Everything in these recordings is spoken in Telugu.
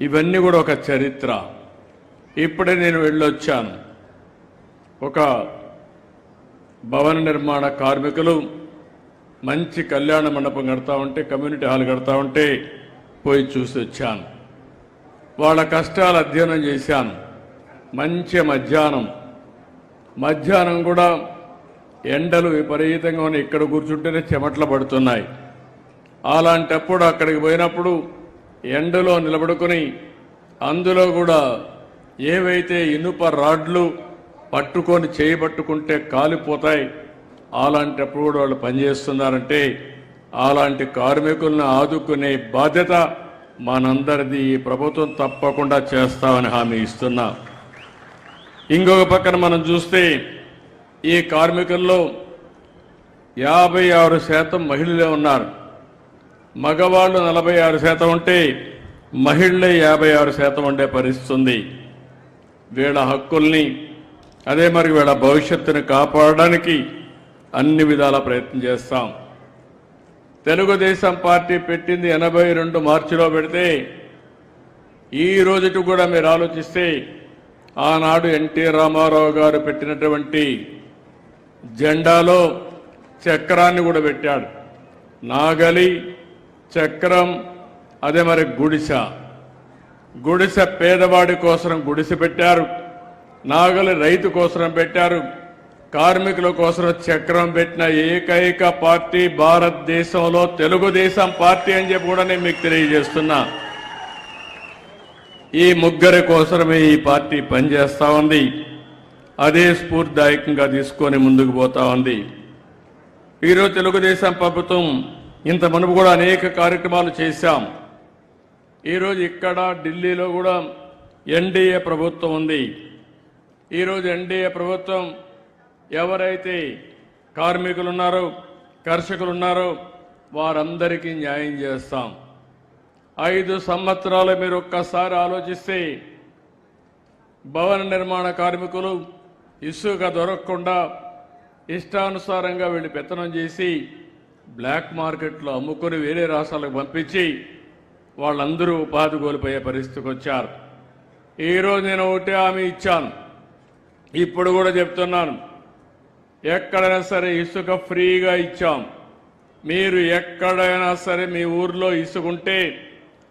ఇవన్నీ కూడా ఒక చరిత్ర. ఇప్పుడే నేను వెళ్ళొచ్చాను. ఒక భవన నిర్మాణ కార్మికులు మంచి కళ్యాణ మండపం కడతా ఉంటే కమ్యూనిటీ హాల్ కడతా ఉంటే పోయి చూసి వచ్చాను. వాళ్ళ కష్టాలు అధ్యయనం చేశాను. మంచి మధ్యాహ్నం. మధ్యాహ్నం కూడా ఎండలు విపరీతంగా ఉన్నాయి. ఇక్కడ కూర్చుంటేనే చెమట్లు పడుతున్నాయి. అలాంటప్పుడు అక్కడికి పోయినప్పుడు ఎండలో నిలబడుకొని అందులో కూడా ఏవైతే ఇనుప రాడ్లు పట్టుకొని చేయబట్టుకుంటే కాలిపోతాయి అలాంటప్పుడు కూడా వాళ్ళు పనిచేస్తున్నారంటే అలాంటి కార్మికులను ఆదుకునే బాధ్యత మనందరిది. ఈ ప్రభుత్వం తప్పకుండా చేస్తామని హామీ ఇస్తున్నా. ఇంకొక పక్కన మనం చూస్తే ఈ కార్మికుల్లో యాభై ఆరు శాతం మహిళలే ఉన్నారు. మగవాళ్ళు నలభై ఆరు శాతం ఉంటే మహిళలే యాభై ఆరు శాతం ఉండే పరిస్థితి ఉంది. వీళ్ళ హక్కుల్ని అదే మరి వీళ్ళ భవిష్యత్తుని కాపాడడానికి అన్ని విధాల ప్రయత్నం చేస్తాం. తెలుగుదేశం పార్టీ పెట్టింది ఎనభై రెండు మార్చిలో పెడితే ఈ రోజుకి కూడా మీరు ఆలోచిస్తే ఆనాడు ఎన్టీ రామారావు గారు పెట్టినటువంటి జెండాలో చక్రాన్ని కూడా పెట్టాడు. నాగలి చక్రం అదే మరి గుడిస. గుడిసె పేదవాడి కోసం గుడిసె పెట్టారు. నాగలి రైతు కోసం పెట్టారు. కార్మికుల కోసం చక్రం పెట్టిన ఏకైక పార్టీ భారతదేశంలో తెలుగుదేశం పార్టీ అని చెప్పి కూడా నేను మీకు తెలియజేస్తున్నా. ఈ ముగ్గురి కోసమే ఈ పార్టీ పనిచేస్తా ఉంది. అదే స్ఫూర్తిదాయకంగా తీసుకొని ముందుకు పోతా ఉంది. ఈరోజు తెలుగుదేశం ప్రభుత్వం ఇంత మనము కూడా అనేక కార్యక్రమాలు చేశాం. ఈరోజు ఇక్కడ ఢిల్లీలో కూడా ఎన్డీఏ ప్రభుత్వం ఉంది. ఈరోజు ఎన్డీఏ ప్రభుత్వం ఎవరైతే కార్మికులు ఉన్నారో కర్షకులు ఉన్నారో వారందరికీ న్యాయం చేస్తాం. ఐదు సంవత్సరాలు మీరు ఒక్కసారి ఆలోచిస్తే భవన నిర్మాణ కార్మికులు ఇసుక దొరకకుండా ఇష్టానుసారంగా వీళ్ళు పెత్తనం చేసి బ్లాక్ మార్కెట్లో అమ్ముకొని వేరే రాష్ట్రాలకు పంపించి వాళ్ళందరూ ఉపాధి కోల్పోయే పరిస్థితికి వచ్చారు. ఈరోజు నేను ఒకటే హామీ ఇచ్చాను. ఇప్పుడు కూడా చెప్తున్నాను. ఎక్కడైనా సరే ఇసుక ఫ్రీగా ఇచ్చాం. మీరు ఎక్కడైనా సరే మీ ఊర్లో ఇసుకుంటే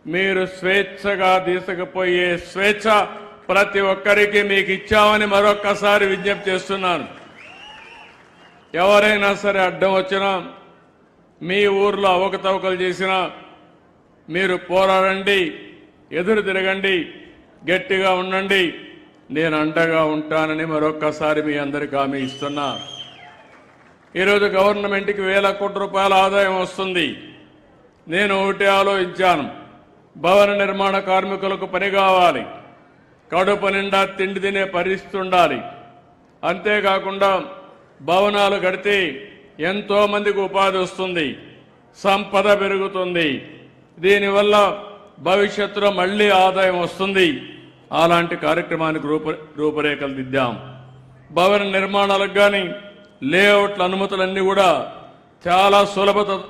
మీరు స్వేచ్ఛగా తీసుకుపోయే స్వేచ్ఛ ప్రతి ఒక్కరికి మీకు ఇచ్చామని మరొక్కసారి విజ్ఞప్తి చేస్తున్నాను. ఎవరైనా సరే అడ్డం వచ్చినా మీ ఊర్లో అవకతవకలు చేసినా మీరు పోరాడండి ఎదురు తిరగండి గట్టిగా ఉండండి. నేను అండగా ఉంటానని మరొక్కసారి మీ అందరికి హామీ ఇస్తున్నా. ఈరోజు గవర్నమెంట్కి వేల కోట్ల రూపాయల ఆదాయం వస్తుంది. నేను ఒకటి ఆలోచించాను. భవన నిర్మాణ కార్మికులకు పని కావాలి. కడుపు నిండా తిండి తినే పరిస్థితి ఉండాలి. అంతేకాకుండా భవనాలు కడితే ఎంతో మందికి ఉపాధి వస్తుంది. సంపద పెరుగుతుంది. దీనివల్ల భవిష్యత్తులో మళ్ళీ ఆదాయం వస్తుంది. అలాంటి కార్యక్రమానికి రూప రూపురేఖలు దిద్దాం. భవన నిర్మాణాలకు కానీ లేఅవుట్ల అనుమతులన్నీ కూడా చాలా సులభత